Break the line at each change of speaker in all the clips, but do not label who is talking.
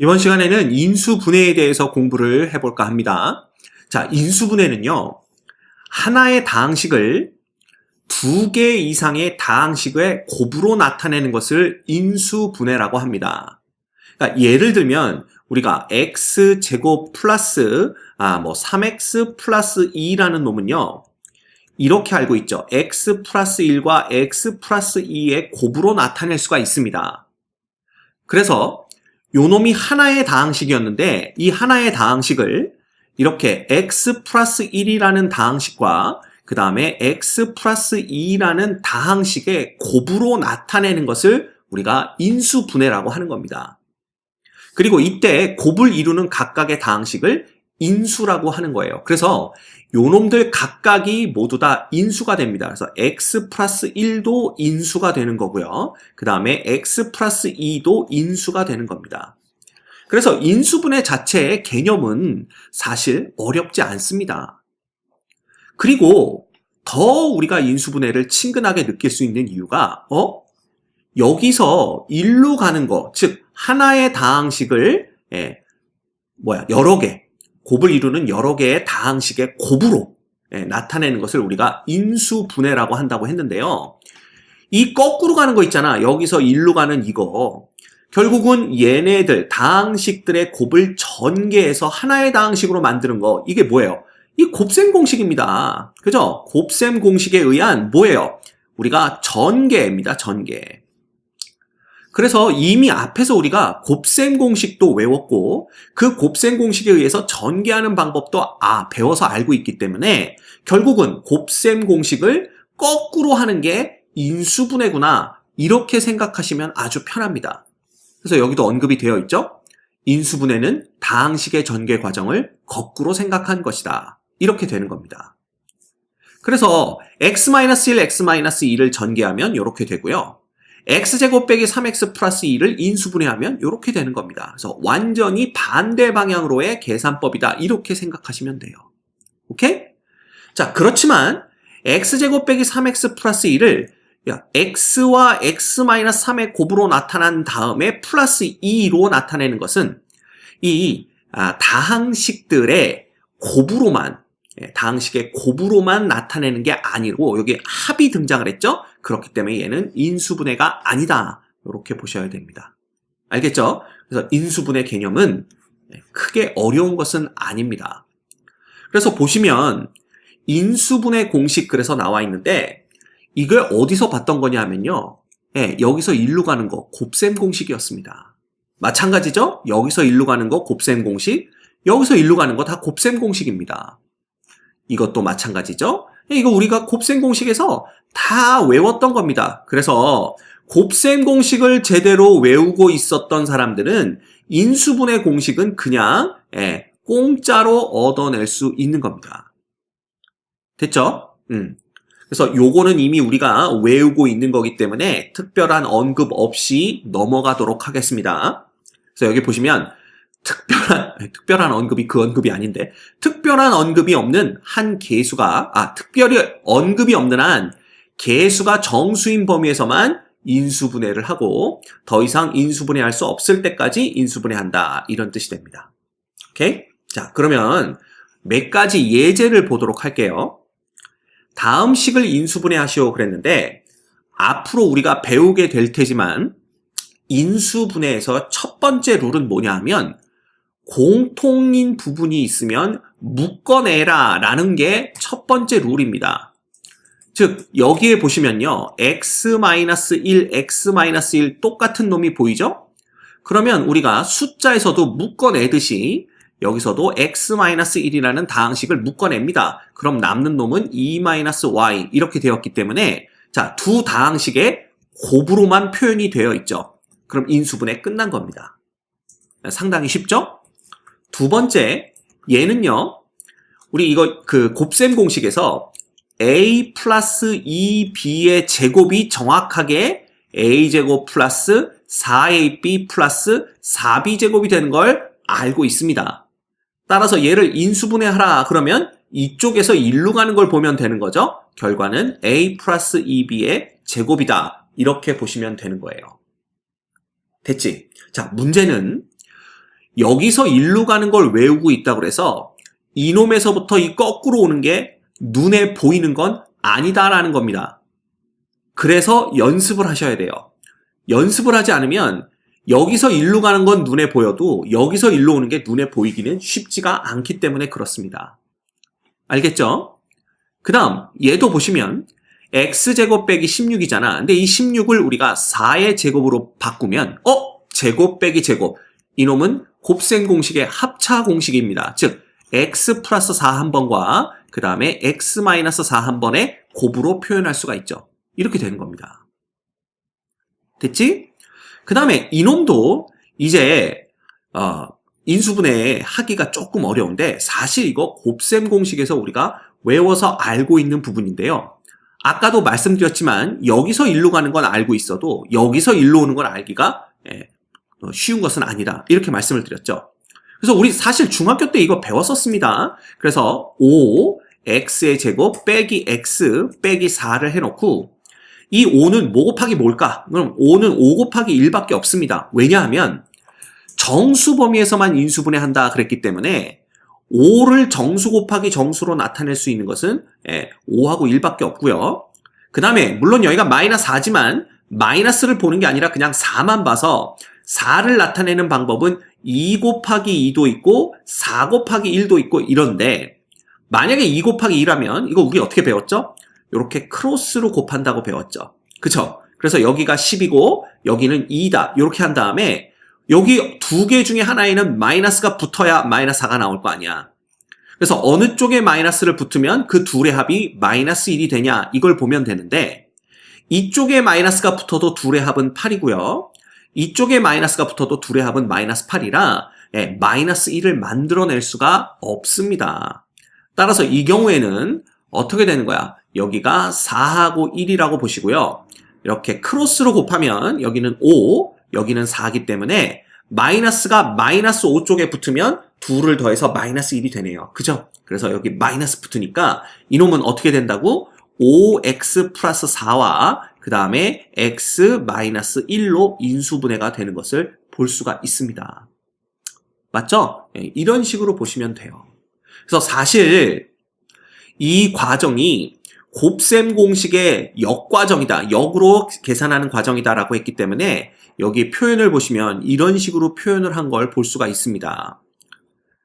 이번 시간에는 인수분해에 대해서 공부를 해볼까 합니다. 자, 인수분해는요, 하나의 다항식을 두 개 이상의 다항식의 곱으로 나타내는 것을 인수분해라고 합니다. 그러니까 예를 들면 우리가 x제곱 플러스 아, 뭐 3x 플러스 2라는 놈은요. 이렇게 알고 있죠. x 플러스 1과 x 플러스 2의 곱으로 나타낼 수가 있습니다. 그래서 요 놈이 하나의 다항식이었는데 이 하나의 다항식을 이렇게 x 플러스 1이라는 다항식과 그 다음에 x 플러스 2라는 다항식의 곱으로 나타내는 것을 우리가 인수분해라고 하는 겁니다. 그리고 이때 곱을 이루는 각각의 다항식을 인수라고 하는 거예요. 그래서 요놈들 각각이 모두 다 인수가 됩니다. 그래서 x 플러스 1도 인수가 되는 거고요. 그 다음에 x 플러스 2도 인수가 되는 겁니다. 그래서 인수분해 자체의 개념은 사실 어렵지 않습니다. 그리고 더 우리가 인수분해를 친근하게 느낄 수 있는 이유가 어? 여기서 일로 가는 거, 즉 하나의 다항식을 예, 뭐야 여러 개 곱을 이루는 여러 개의 다항식의 곱으로 예, 나타내는 것을 우리가 인수분해라고 한다고 했는데요. 이 거꾸로 가는 거 있잖아. 여기서 일로 가는 이거. 결국은 얘네들 다항식들의 곱을 전개해서 하나의 다항식으로 만드는 거. 이게 뭐예요? 이 곱셈 공식입니다. 그죠? 곱셈 공식에 의한 뭐예요? 우리가 전개입니다. 전개. 그래서 이미 앞에서 우리가 곱셈 공식도 외웠고 그 곱셈 공식에 의해서 전개하는 방법도 아 배워서 알고 있기 때문에 결국은 곱셈 공식을 거꾸로 하는 게 인수분해구나 이렇게 생각하시면 아주 편합니다. 그래서 여기도 언급이 되어 있죠. 인수분해는 다항식의 전개 과정을 거꾸로 생각한 것이다. 이렇게 되는 겁니다. 그래서 x-1, x-2를 전개하면 이렇게 되고요. X제곱 빼기 3x 플러스 2를 인수분해하면 이렇게 되는 겁니다. 그래서 완전히 반대 방향으로의 계산법이다. 이렇게 생각하시면 돼요. 오케이? 자, 그렇지만 x제곱 빼기 3x 플러스 2를 야, x와 x-3의 곱으로 나타난 다음에 플러스 2로 나타내는 것은 이 아, 다항식들의 곱으로만 예, 다항식의 곱으로만 나타내는 게 아니고 여기 합이 등장을 했죠? 그렇기 때문에 얘는 인수분해가 아니다. 이렇게 보셔야 됩니다. 알겠죠? 그래서 인수분해 개념은 크게 어려운 것은 아닙니다. 그래서 보시면 인수분해 공식 그래서 나와 있는데 이걸 어디서 봤던 거냐 하면요. 예, 여기서 일로 가는 거 곱셈 공식이었습니다. 마찬가지죠? 여기서 일로 가는 거 곱셈 공식, 여기서 일로 가는 거 다 곱셈 공식입니다. 이것도 마찬가지죠? 예, 이거 우리가 곱셈 공식에서 다 외웠던 겁니다. 그래서 곱셈 공식을 제대로 외우고 있었던 사람들은 인수분해 공식은 그냥 예, 공짜로 얻어낼 수 있는 겁니다. 됐죠? 음. 그래서 요거는 이미 우리가 외우고 있는 거기 때문에 특별한 언급 없이 넘어가도록 하겠습니다. 그래서 여기 보시면 특별한 특별한 언급이 그 언급이 아닌데 특별한 언급이 없는 한 개수가 아 특별히 언급이 없는 한 개수가 정수인 범위에서만 인수분해를 하고 더 이상 인수분해할 수 없을 때까지 인수분해한다 이런 뜻이 됩니다. 오케이? 자 그러면 몇 가지 예제를 보도록 할게요. 다음 식을 인수분해하시오 그랬는데 앞으로 우리가 배우게 될 테지만 인수분해에서 첫 번째 룰은 뭐냐 하면 공통인 부분이 있으면 묶어내라 라는 게 첫 번째 룰입니다. 즉 여기에 보시면요 x-1, x-1 똑같은 놈이 보이죠? 그러면 우리가 숫자에서도 묶어내듯이 여기서도 x-1이라는 다항식을 묶어냅니다. 그럼 남는 놈은 2-y 이렇게 되었기 때문에 자, 두 다항식의 곱으로만 표현이 되어 있죠. 그럼 인수분해 끝난 겁니다. 상당히 쉽죠? 두 번째, 얘는요, 우리 이거 그 곱셈 공식에서 a 플러스 2b의 제곱이 정확하게 a제곱 플러스 4ab 플러스 4b제곱이 되는 걸 알고 있습니다. 따라서 얘를 인수분해하라 그러면 이쪽에서 일로 가는 걸 보면 되는 거죠. 결과는 a 플러스 2b의 제곱이다. 이렇게 보시면 되는 거예요. 됐지? 자, 문제는 여기서 일로 가는 걸 외우고 있다 그래서 이놈에서부터 이 거꾸로 오는 게 눈에 보이는 건 아니다라는 겁니다. 그래서 연습을 하셔야 돼요. 연습을 하지 않으면 여기서 일로 가는 건 눈에 보여도 여기서 일로 오는 게 눈에 보이기는 쉽지가 않기 때문에 그렇습니다. 알겠죠? 그 다음 얘도 보시면 x제곱 빼기 16이잖아. 근데 이 16을 우리가 4의 제곱으로 바꾸면 어? 제곱 빼기 제곱. 이놈은 곱셈 공식의 합차 공식입니다. 즉 x 플러스 4 한 번과 그 다음에 x 마이너스 4한 번의 곱으로 표현할 수가 있죠. 이렇게 되는 겁니다. 됐지? 그 다음에 이놈도 이제 어, 인수분해 하기가 조금 어려운데 사실 이거 곱셈 공식에서 우리가 외워서 알고 있는 부분인데요. 아까도 말씀드렸지만 여기서 일로 가는 건 알고 있어도 여기서 일로 오는 걸 알기가 예, 어, 쉬운 것은 아니다. 이렇게 말씀을 드렸죠. 그래서 우리 사실 중학교 때 이거 배웠었습니다. 그래서 5, x의 제곱 빼기 x 빼기 4를 해놓고 이 5는 뭐 곱하기 뭘까? 그럼 5는 5 곱하기 1밖에 없습니다. 왜냐하면 정수 범위에서만 인수분해 한다 그랬기 때문에 5를 정수 곱하기 정수로 나타낼 수 있는 것은 5하고 1밖에 없고요. 그 다음에 물론 여기가 마이너스 4지만 마이너스를 보는 게 아니라 그냥 4만 봐서 4를 나타내는 방법은 2 곱하기 2도 있고 4 곱하기 1도 있고 이런데 만약에 2 곱하기 2라면 이거 우리 어떻게 배웠죠? 이렇게 크로스로 곱한다고 배웠죠. 그쵸? 그래서 여기가 10이고 여기는 2다. 이렇게 한 다음에 여기 두 개 중에 하나에는 마이너스가 붙어야 마이너스 4가 나올 거 아니야. 그래서 어느 쪽에 마이너스를 붙으면 그 둘의 합이 마이너스 1이 되냐 이걸 보면 되는데 이쪽에 마이너스가 붙어도 둘의 합은 8이고요. 이쪽에 마이너스가 붙어도 둘의 합은 마이너스 8이라 예, 마이너스 1을 만들어낼 수가 없습니다. 따라서 이 경우에는 어떻게 되는 거야? 여기가 4하고 1이라고 보시고요. 이렇게 크로스로 곱하면 여기는 5, 여기는 4이기 때문에 마이너스가 마이너스 5 쪽에 붙으면 2를 더해서 마이너스 1이 되네요. 그죠? 그래서 여기 마이너스 붙으니까 이놈은 어떻게 된다고? 5x 플러스 4와 그 다음에 x 마이너스 1로 인수분해가 되는 것을 볼 수가 있습니다. 맞죠? 예, 이런 식으로 보시면 돼요. 그래서 사실 이 과정이 곱셈 공식의 역과정이다. 역으로 계산하는 과정이다라고 했기 때문에 여기 표현을 보시면 이런 식으로 표현을 한 걸 볼 수가 있습니다.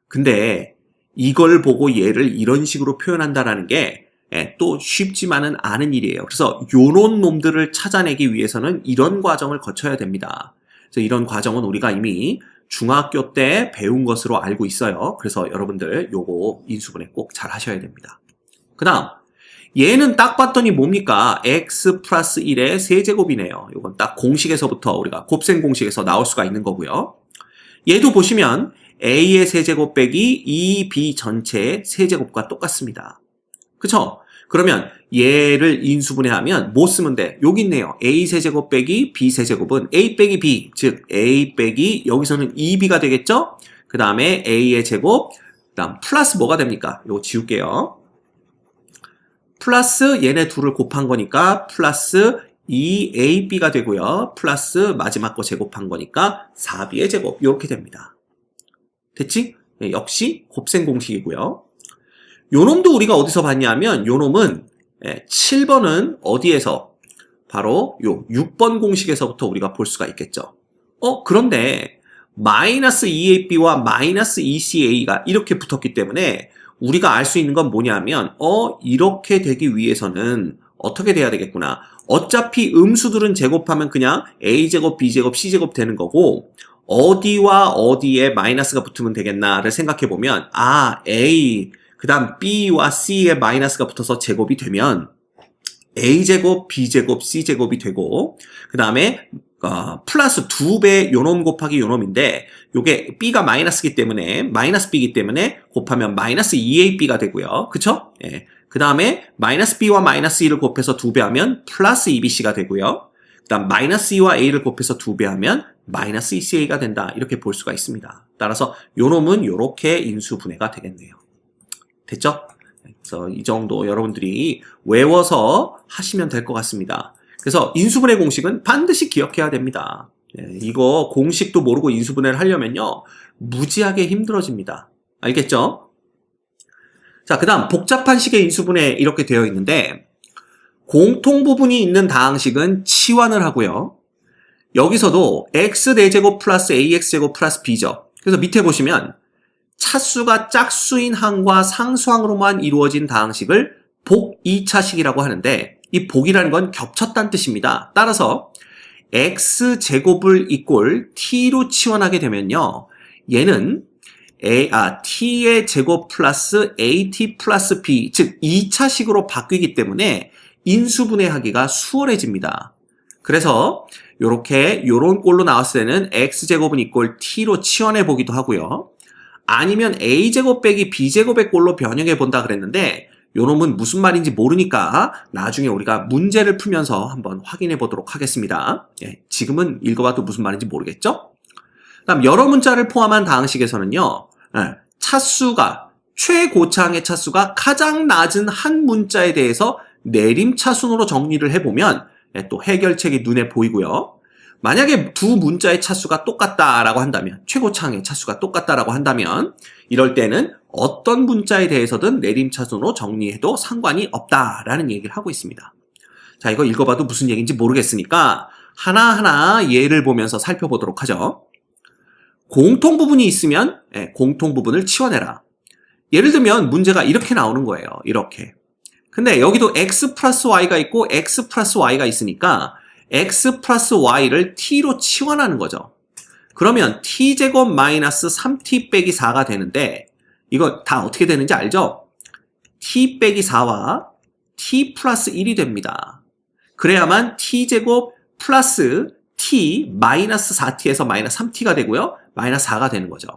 근데 이걸 보고 얘를 이런 식으로 표현한다라는 게 또 쉽지만은 않은 일이에요. 그래서 요런 놈들을 찾아내기 위해서는 이런 과정을 거쳐야 됩니다. 그래서 이런 과정은 우리가 이미 중학교 때 배운 것으로 알고 있어요. 그래서 여러분들 요거 인수분해 꼭 잘 하셔야 됩니다. 그 다음 얘는 딱 봤더니 뭡니까? x 플러스 1의 세제곱이네요. 이건 딱 공식에서부터 우리가 곱셈 공식에서 나올 수가 있는 거고요. 얘도 보시면 a의 세제곱 빼기 2b 전체의 세제곱과 똑같습니다. 그쵸? 그러면 얘를 인수분해하면 뭐 쓰면 돼? 여기 있네요. a 세제곱 빼기 b 세제곱은 a 빼기 b, 즉 a 빼기 여기서는 2b가 되겠죠? 그 다음에 a의 제곱, 그 다음 플러스 뭐가 됩니까? 이거 지울게요. 플러스 얘네 둘을 곱한 거니까 플러스 2ab가 되고요. 플러스 마지막 거 제곱한 거니까 4b의 제곱 이렇게 됩니다. 됐지? 네, 역시 곱셈 공식이고요. 요놈도 우리가 어디서 봤냐면 요놈은 7번은 어디에서 바로 요 6번 공식에서부터 우리가 볼 수가 있겠죠. 어 그런데 마이너스 2ab와 마이너스 2ca가 이렇게 붙었기 때문에 우리가 알 수 있는 건 뭐냐면 어 이렇게 되기 위해서는 어떻게 돼야 되겠구나. 어차피 음수들은 제곱하면 그냥 a제곱, b제곱, c제곱 되는 거고 어디와 어디에 마이너스가 붙으면 되겠나를 생각해 보면 아 a 그 다음 b와 c에 마이너스가 붙어서 제곱이 되면 a제곱, b제곱, c제곱이 되고 그 다음에 어, 플러스 2배 요놈 곱하기 요놈인데 요게 b가 마이너스기 때문에 마이너스 b이기 때문에 곱하면 마이너스 2ab가 되고요. 그쵸? 예. 그 다음에 마이너스 b와 마이너스 2를 곱해서 2배 하면 플러스 2bc가 되고요. 그 다음 마이너스 2와 a를 곱해서 2배 하면 마이너스 2ca가 된다. 이렇게 볼 수가 있습니다. 따라서 요놈은 요렇게 인수분해가 되겠네요. 됐죠? 그래서 이 정도 여러분들이 외워서 하시면 될 것 같습니다. 그래서 인수분해 공식은 반드시 기억해야 됩니다. 예, 이거 공식도 모르고 인수분해를 하려면요. 무지하게 힘들어집니다. 알겠죠? 자, 그 다음 복잡한 식의 인수분해 이렇게 되어 있는데 공통 부분이 있는 다항식은 치환을 하고요. 여기서도 x 4제곱 플러스 ax제곱 플러스 b죠. 그래서 밑에 보시면 차수가 짝수인 항과 상수항으로만 이루어진 다항식을 복 2차식이라고 하는데 이 복이라는 건 겹쳤다는 뜻입니다. 따라서 x제곱을 이꼴 t로 치환하게 되면요. 얘는 a, 아, t의 제곱 플러스 at 플러스 b, 즉 2차식으로 바뀌기 때문에 인수분해하기가 수월해집니다. 그래서 이렇게 요런 꼴로 나왔을 때는 x제곱은 이꼴 t로 치환해 보기도 하고요. 아니면 a제곱 빼기 b제곱의 꼴로 변형해 본다 그랬는데 요놈은 무슨 말인지 모르니까 나중에 우리가 문제를 풀면서 한번 확인해 보도록 하겠습니다. 예, 지금은 읽어봐도 무슨 말인지 모르겠죠? 다음 여러 문자를 포함한 다항식에서는요. 예, 차수가 최고차항의 차수가 가장 낮은 한 문자에 대해서 내림차순으로 정리를 해보면 예, 또 해결책이 눈에 보이고요. 만약에 두 문자의 차수가 똑같다라고 한다면 최고차항의 차수가 똑같다라고 한다면 이럴 때는 어떤 문자에 대해서든 내림차순으로 정리해도 상관이 없다라는 얘기를 하고 있습니다. 자 이거 읽어봐도 무슨 얘기인지 모르겠으니까 하나하나 예를 보면서 살펴보도록 하죠. 공통 부분이 있으면 예, 공통 부분을 치워내라. 예를 들면 문제가 이렇게 나오는 거예요. 이렇게. 근데 여기도 x 플러스 y가 있고 x 플러스 y가 있으니까 x 플러스 y를 t로 치환하는 거죠. 그러면 t제곱 마이너스 3t 빼기 4가 되는데 이거 다 어떻게 되는지 알죠? t 빼기 4와 t 플러스 1이 됩니다. 그래야만 t제곱 플러스 t 마이너스 4t에서 마이너스 3t가 되고요. 마이너스 4가 되는 거죠.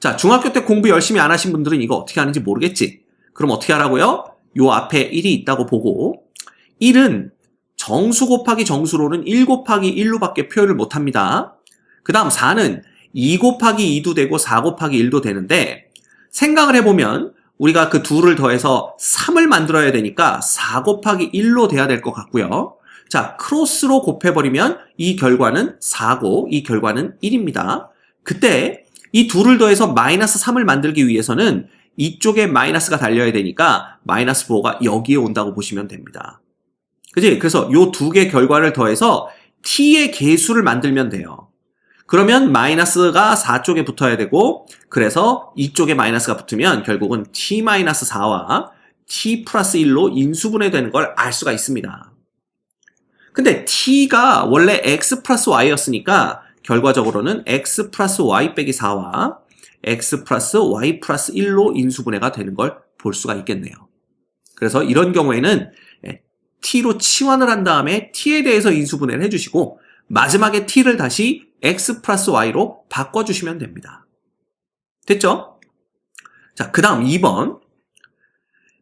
자, 중학교 때 공부 열심히 안 하신 분들은 이거 어떻게 하는지 모르겠지? 그럼 어떻게 하라고요? 요 앞에 1이 있다고 보고 1은 정수 곱하기 정수로는 1 곱하기 1로밖에 표현을 못합니다. 그 다음 4는 2 곱하기 2도 되고 4 곱하기 1도 되는데 생각을 해보면 우리가 그 둘을 더해서 3을 만들어야 되니까 4 곱하기 1로 돼야 될 것 같고요. 자, 크로스로 곱해버리면 이 결과는 4고 이 결과는 1입니다. 그때 이 둘을 더해서 마이너스 3을 만들기 위해서는 이쪽에 마이너스가 달려야 되니까 마이너스 4가 여기에 온다고 보시면 됩니다. 그지? 그래서 요 두 개 결과를 더해서 t의 개수를 만들면 돼요. 그러면 마이너스가 4쪽에 붙어야 되고 그래서 이쪽에 마이너스가 붙으면 결국은 t-4와 t 플러스 1로 인수분해되는 걸 알 수가 있습니다. 근데 t가 원래 x 플러스 y였으니까 결과적으로는 x 플러스 y 빼기 4와 x 플러스 y 플러스 1로 인수분해가 되는 걸 볼 수가 있겠네요. 그래서 이런 경우에는 예, t로 치환을 한 다음에 t에 대해서 인수분해를 해주시고 마지막에 t를 다시 x 플러스 y로 바꿔주시면 됩니다. 됐죠? 자, 그 다음 2번.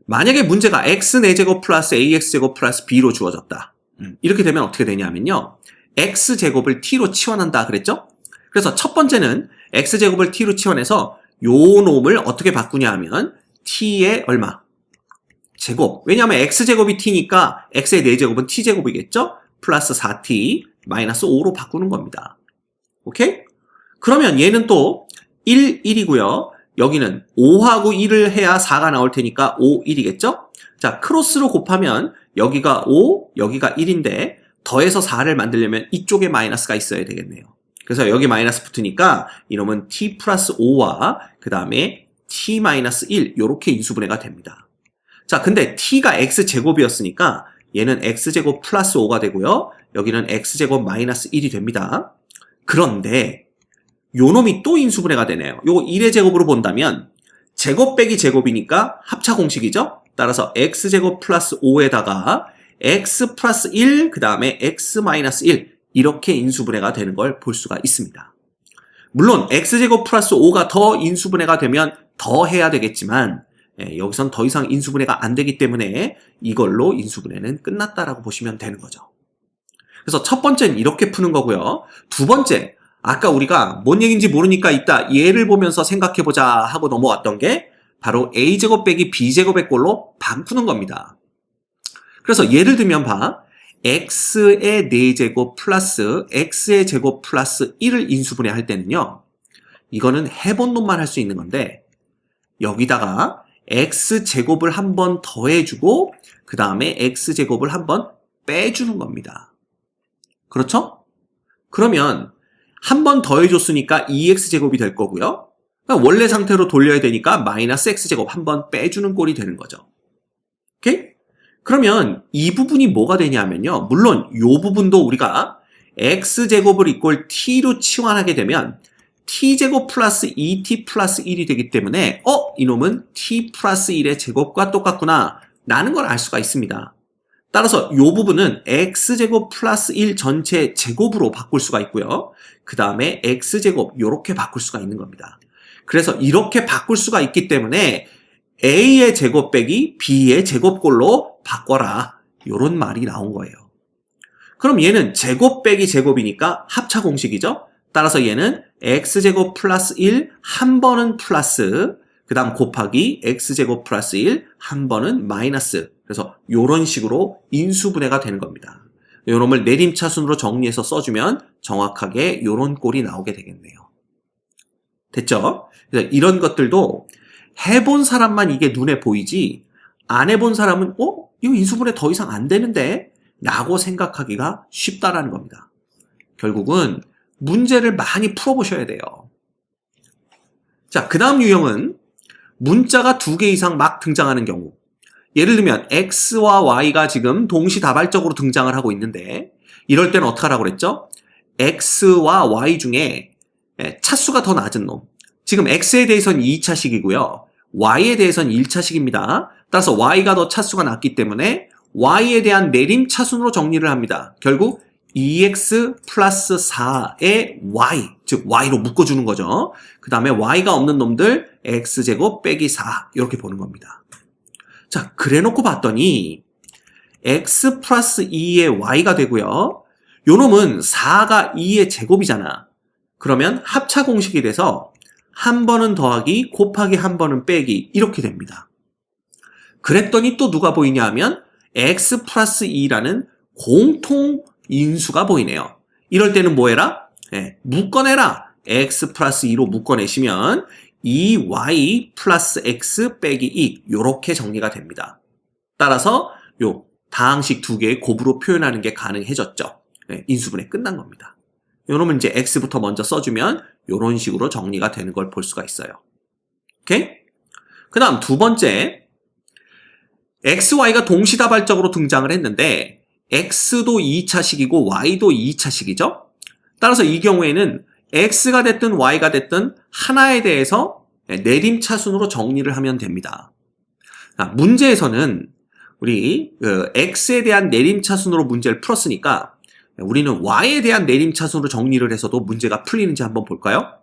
만약에 문제가 x 4제곱 플러스 ax제곱 플러스 b로 주어졌다. 음, 이렇게 되면 어떻게 되냐면요. x제곱을 t로 치환한다 그랬죠? 그래서 첫 번째는 x제곱을 t로 치환해서 요 놈을 어떻게 바꾸냐 하면 t의 얼마? 제곱. 왜냐하면 x제곱이 t니까 x의 4제곱은 t제곱이겠죠? 플러스 4t 마이너스 5로 바꾸는 겁니다. 오케이? 그러면 얘는 또 1, 1이고요. 여기는 5하고 1을 해야 4가 나올 테니까 5, 1이겠죠? 자, 크로스로 곱하면 여기가 5, 여기가 1인데 더해서 4를 만들려면 이쪽에 마이너스가 있어야 되겠네요. 그래서 여기 마이너스 붙으니까 이놈은 t 플러스 5와 그 다음에 t 마이너스 1 이렇게 인수분해가 됩니다. 자, 근데 t가 x제곱이었으니까 얘는 x제곱 플러스 5가 되고요. 여기는 x제곱 마이너스 1이 됩니다. 그런데 요 놈이 또 인수분해가 되네요. 요거 1의 제곱으로 본다면 제곱 빼기 제곱이니까 합차 공식이죠. 따라서 x제곱 플러스 5에다가 x 플러스 1, 그 다음에 x 마이너스 1 이렇게 인수분해가 되는 걸 볼 수가 있습니다. 물론 x제곱 플러스 5가 더 인수분해가 되면 더 해야 되겠지만 예, 여기선 더 이상 인수분해가 안 되기 때문에 이걸로 인수분해는 끝났다라고 보시면 되는 거죠. 그래서 첫 번째는 이렇게 푸는 거고요. 두 번째, 아까 우리가 뭔 얘기인지 모르니까 이따 예를 보면서 생각해보자 하고 넘어왔던 게 바로 a제곱 빼기 b제곱의 꼴로 바꾸는 겁니다. 그래서 예를 들면 봐. x의 4제곱 플러스 x의 제곱 플러스 1을 인수분해 할 때는요. 이거는 해본 놈만 할 수 있는 건데 여기다가 x제곱을 한 번 더해주고 그 다음에 x제곱을 한 번 빼주는 겁니다. 그렇죠? 그러면 한 번 더해줬으니까 2x제곱이 될 거고요. 그러니까 원래 상태로 돌려야 되니까 마이너스 x제곱 한 번 빼주는 꼴이 되는 거죠. 오케이? 그러면 이 부분이 뭐가 되냐면요. 물론 이 부분도 우리가 x제곱을 이꼴 t로 치환하게 되면 t제곱 플러스 2t 플러스 1이 되기 때문에 어? 이놈은 t 플러스 1의 제곱과 똑같구나 라는 걸 알 수가 있습니다. 따라서 이 부분은 x제곱 플러스 1 전체 제곱으로 바꿀 수가 있고요. 그 다음에 x제곱 이렇게 바꿀 수가 있는 겁니다. 그래서 이렇게 바꿀 수가 있기 때문에 a의 제곱 빼기 b의 제곱꼴로 바꿔라 이런 말이 나온 거예요. 그럼 얘는 제곱 빼기 제곱이니까 합차 공식이죠. 따라서 얘는 x제곱 플러스 1 한 번은 플러스 그 다음 곱하기 x제곱 플러스 1 한 번은 마이너스 그래서 이런 식으로 인수분해가 되는 겁니다. 요놈을 내림차 순으로 정리해서 써주면 정확하게 이런 꼴이 나오게 되겠네요. 됐죠? 그래서 이런 것들도 해본 사람만 이게 눈에 보이지 안 해본 사람은 어? 이거 인수분해 더 이상 안 되는데? 라고 생각하기가 쉽다라는 겁니다. 결국은 문제를 많이 풀어보셔야 돼요. 자, 그 다음 유형은 문자가 두 개 이상 막 등장하는 경우. 예를 들면 x와 y가 지금 동시다발적으로 등장을 하고 있는데 이럴 때는 어떻게 하라고 그랬죠? x와 y 중에 예, 차수가 더 낮은 놈. 지금 x에 대해서는 2차식이고요. y에 대해서는 1차식입니다. 따라서 y가 더 차수가 낮기 때문에 y에 대한 내림 차순으로 정리를 합니다. 결국 2x 플러스 4의 y, 즉 y로 묶어주는 거죠. 그 다음에 y가 없는 놈들 x제곱 빼기 4 이렇게 보는 겁니다. 자, 그래놓고 봤더니 x 플러스 2의 y가 되고요. 요 놈은 4가 2의 제곱이잖아. 그러면 합차 공식이 돼서 한 번은 더하기 곱하기 한 번은 빼기 이렇게 됩니다. 그랬더니 또 누가 보이냐 하면 x 플러스 2라는 공통 인수가 보이네요. 이럴 때는 뭐 해라? 네, 묶어내라. x 플러스 2로 묶어내시면 2y 플러스 x 빼기 2 이렇게 정리가 됩니다. 따라서 요 다항식 두 개의 곱으로 표현하는 게 가능해졌죠. 네, 인수분해 끝난 겁니다. 요놈은 이제 x부터 먼저 써주면 이런 식으로 정리가 되는 걸 볼 수가 있어요. 그 다음 두 번째 x, y가 동시다발적으로 등장을 했는데 x도 2차식이고 y도 2차식이죠. 따라서 이 경우에는 x가 됐든 y가 됐든 하나에 대해서 내림차순으로 정리를 하면 됩니다. 문제에서는 우리 그 x에 대한 내림차순으로 문제를 풀었으니까 우리는 y에 대한 내림차순으로 정리를 해서도 문제가 풀리는지 한번 볼까요?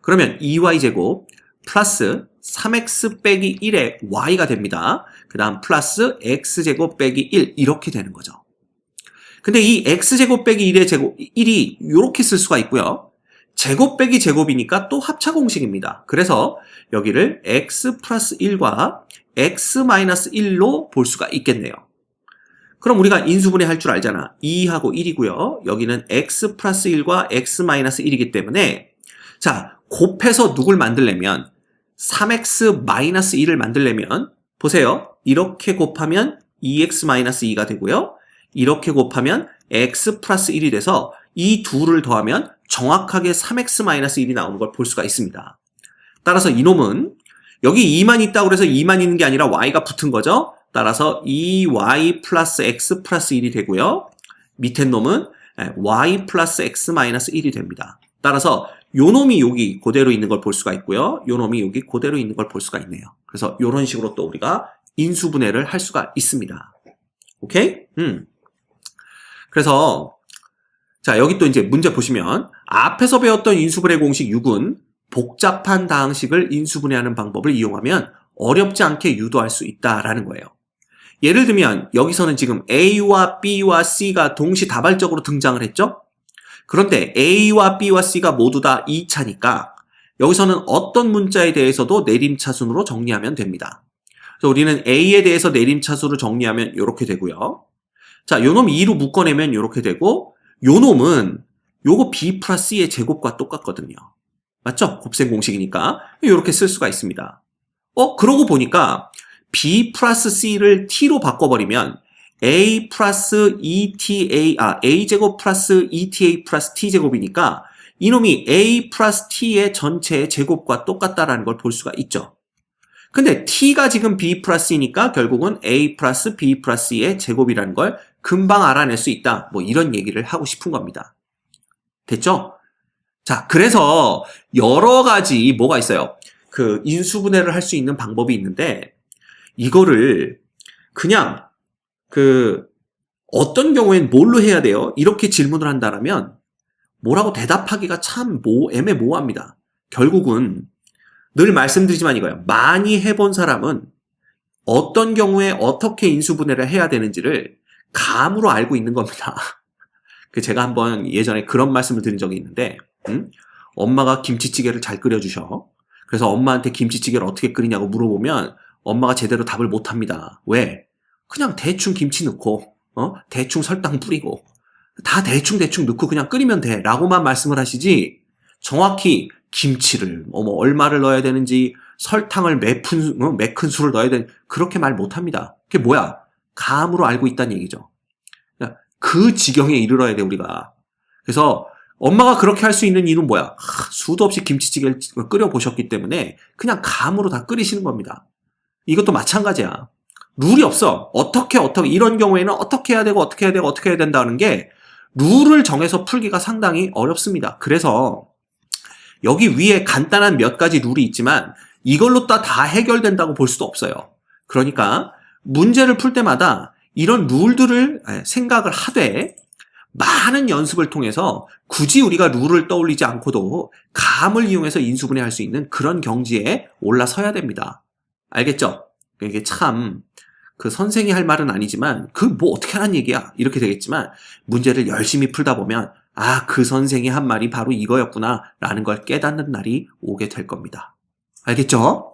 그러면 2y제곱 플러스 3x 빼기 1의 y가 됩니다. 그 다음 플러스 x제곱 빼기 1 이렇게 되는 거죠. 근데 이 x제곱 빼기 1의 제곱 1이 이렇게 쓸 수가 있고요. 제곱 빼기 제곱이니까 또 합차 공식입니다. 그래서 여기를 x 플러스 1과 x 마이너스 1로 볼 수가 있겠네요. 그럼 우리가 인수분해 할 줄 알잖아. 2하고 1이고요. 여기는 x 플러스 1과 x 마이너스 1이기 때문에 자 곱해서 누굴 만들려면 3x 마이너스 2를 만들려면 보세요. 이렇게 곱하면 2x 마이너스 2가 되고요. 이렇게 곱하면 x 플러스 1이 돼서 이 둘을 더하면 정확하게 3x 마이너스 1이 나오는 걸 볼 수가 있습니다. 따라서 이놈은 여기 2만 있다고 해서 2만 있는 게 아니라 y가 붙은 거죠. 따라서 2y 플러스 x 플러스 1이 되고요. 밑에 놈은 y 플러스 x 마이너스 1이 됩니다. 따라서 요 놈이 여기 그대로 있는 걸 볼 수가 있고요. 요 놈이 여기 그대로 있는 걸 볼 수가 있네요. 그래서 이런 식으로 또 우리가 인수분해를 할 수가 있습니다. 오케이? 음. 그래서 자 여기 또 이제 문제 보시면 앞에서 배웠던 인수분해 공식 6은 복잡한 다항식을 인수분해하는 방법을 이용하면 어렵지 않게 유도할 수 있다라는 거예요. 예를 들면 여기서는 지금 A와 B와 C가 동시다발적으로 등장을 했죠? 그런데 A와 B와 C가 모두 다 2차니까 여기서는 어떤 문자에 대해서도 내림차순으로 정리하면 됩니다. 그래서 우리는 A에 대해서 내림차순으로 정리하면 이렇게 되고요. 자, 요 놈 2로 묶어내면 이렇게 되고 요 놈은 요거 B 플러스 C의 제곱과 똑같거든요. 맞죠? 곱셈 공식이니까. 이렇게 쓸 수가 있습니다. 어, 그러고 보니까 B 플러스 C를 T로 바꿔버리면 A 플러스 ETA, 아, A제곱 플러스 ETA 플러스 T제곱이니까 이놈이 A 플러스 T의 전체의 제곱과 똑같다라는 걸 볼 수가 있죠. 근데 T가 지금 B 플러스이니까 결국은 A 플러스 B 플러스의 제곱이라는 걸 금방 알아낼 수 있다. 뭐 이런 얘기를 하고 싶은 겁니다. 됐죠? 자, 그래서 여러 가지 뭐가 있어요. 그 인수분해를 할 수 있는 방법이 있는데 이거를 그냥 그 어떤 경우엔 뭘로 해야 돼요? 이렇게 질문을 한다라면 뭐라고 대답하기가 참 모, 애매모호합니다. 결국은 늘 말씀드리지만 이거예요. 많이 해본 사람은 어떤 경우에 어떻게 인수분해를 해야 되는지를 감으로 알고 있는 겁니다. 그 제가 한번 예전에 그런 말씀을 드린 적이 있는데, 음? 엄마가 김치찌개를 잘 끓여주셔. 그래서 엄마한테 김치찌개를 어떻게 끓이냐고 물어보면 엄마가 제대로 답을 못 합니다. 왜? 그냥 대충 김치 넣고, 어? 대충 설탕 뿌리고, 다 대충대충 넣고 그냥 끓이면 돼. 라고만 말씀을 하시지, 정확히 김치를, 뭐, 뭐 얼마를 넣어야 되는지, 설탕을 몇 푼, 어? 몇 큰술을 넣어야 되는, 그렇게 말 못 합니다. 그게 뭐야? 감으로 알고 있다는 얘기죠. 그러니까 그 지경에 이르러야 돼, 우리가. 그래서, 엄마가 그렇게 할 수 있는 이유는 뭐야? 하, 수도 없이 김치찌개를 끓여 보셨기 때문에 그냥 감으로 다 끓이시는 겁니다. 이것도 마찬가지야. 룰이 없어. 어떻게, 어떻게, 이런 경우에는 어떻게 해야 되고, 어떻게 해야 되고, 어떻게 해야 된다는 게 룰을 정해서 풀기가 상당히 어렵습니다. 그래서 여기 위에 간단한 몇 가지 룰이 있지만 이걸로 다, 다 해결된다고 볼 수도 없어요. 그러니까 문제를 풀 때마다 이런 룰들을 생각을 하되 많은 연습을 통해서 굳이 우리가 룰을 떠올리지 않고도 감을 이용해서 인수분해할 수 있는 그런 경지에 올라서야 됩니다. 알겠죠? 이게 참, 그 선생이 할 말은 아니지만, 그 뭐 어떻게 하는 얘기야? 이렇게 되겠지만, 문제를 열심히 풀다 보면, 아, 그 선생이 한 말이 바로 이거였구나, 라는 걸 깨닫는 날이 오게 될 겁니다. 알겠죠?